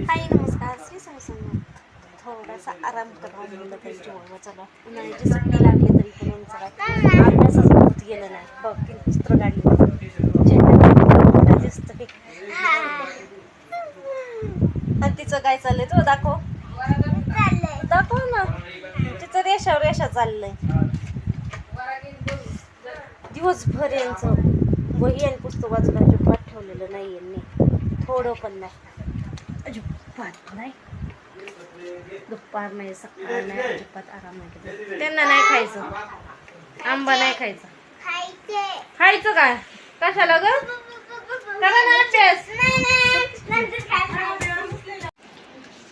हाय नमस्कार. श्री समसम थोडासा हो, आराम करावा म्हणलं त्यांची वळवा चला उन्हाळ्याची सुट्टी लागली तरी पण यांचं काय अभ्यासच होत गेलं नाही. बघ किती चित्र काढली. झेंडा आणि तिचं काय चाललंय? तो दाखव. दाखव ना. तिचं रेषा रेषा चाललंय. दिवसभर यांचं वही आणि पुस्तक वाचून अजिबात ठेवलेलं नाही यांनी थोडं पण नाही. अजिबात नाही दुपार नाही सकाळ नाही अजिबात आराम नाही केला त्यांना नाही खायचं आंबा नाही खायचा खायचं काय कशाला ग करा ना अभ्यास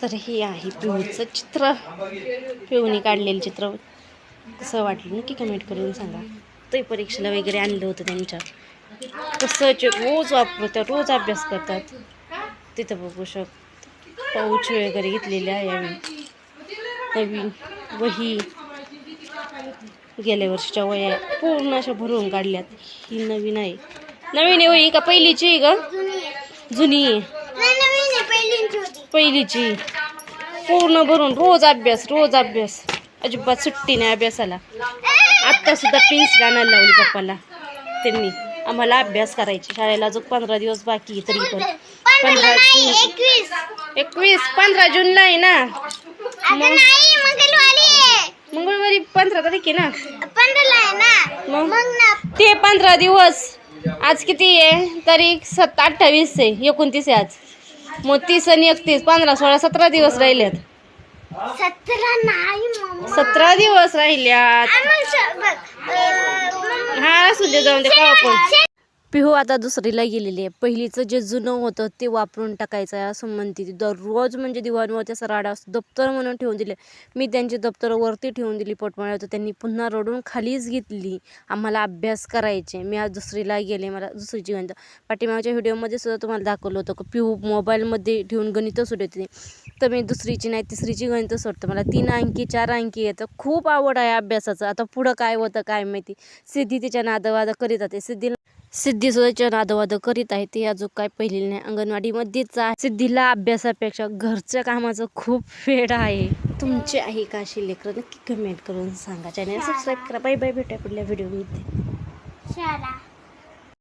तर हे आहे पिऊचं चित्र. पिऊने काढलेलं चित्र. कसं वाटलं नक्की कमेंट करून सांगा. ते परीक्षेला वगैरे आणलं होतं त्यांच्या. कसं रोज वापरतात रोज अभ्यास करतात. तिथं बघू शकतो. पाऊच वगैरे घेतलेले आहे आम्ही. नवीन वही गेल्या वर्षीच्या वया पूर्ण अशा भरून काढल्यात. ही नवीन आहे. नवीन आहे वही का पहिलीची आहे का जुनी आहे. पहिलीची. पूर्ण भरून रोज अभ्यास रोज अभ्यास. अजिबात सुट्टी नाही अभ्यासाला. आत्ता सुद्धा पेन्सिल आणायला लावली पप्पाला. त्यांनी. आम्हाला अभ्यास करायचे. शाळेला अजून पंधरा दिवस बाकी तरी पण. पंधरा जून. एकवीस. पंधरा जूनला आहे ना. मंगळवारी पंधरा तारीख आहे ना. मग? ते पंधरा दिवस. आज किती आहे? तारीख सत्ता अठ्ठावीस आहे. एकोणतीस आहे आज. मग तीस आणि एकतीस पंधरा सोळा सतरा दिवस राहिल्यात सतरा नाही मम्मा. सतरा दिवस राहिल्यात. हा असू दे जाऊन दे का पण पिहू आता दुसरीला गेलेली आहे. पहिलीचं जे जुनं होतं ते वापरून टाकायचं आहे असं म्हणते ती. दररोज म्हणजे दिवाणवरती असं राडा असतो. दप्तर म्हणून ठेवून दिले. मी त्यांची दप्तर वरती ठेवून दिली पोटमाळ्यावर तर त्यांनी पुन्हा रडून खालीच घेतली. आम्हाला अभ्यास करायचे. मी आज दुसरीला गेले. मला दुसरीची गणित पाठीमागच्या व्हिडिओमध्ये सुद्धा तुम्हाला दाखवलं होतं. की पिहू मोबाईलमध्ये ठेवून गणितं सोडवते तर मी दुसरीची नाही तिसरीची गणितं सोडतं. मला तीन अंकी चार अंकी येतं खूप आवड आहे अभ्यासाचं. आता पुढं काय होतं काय माहिती? सिद्धी तिच्या नादवाद करीत जाते सिद्धी सिद्धी सुद्धा नादवाद करीत आहे. ती अजून काय पहिलेली नाही. अंगणवाडीमध्येच आहे. सिद्धीला अभ्यासापेक्षा घरच्या कामाचं खूप वेळ आहे. तुमचे आहे का अशी लेकरं? नक्की कमेंट करून सांगा. चॅनल सबस्क्राईब करा. बाय बाय भेटा पुढल्या व्हिडिओमध्ये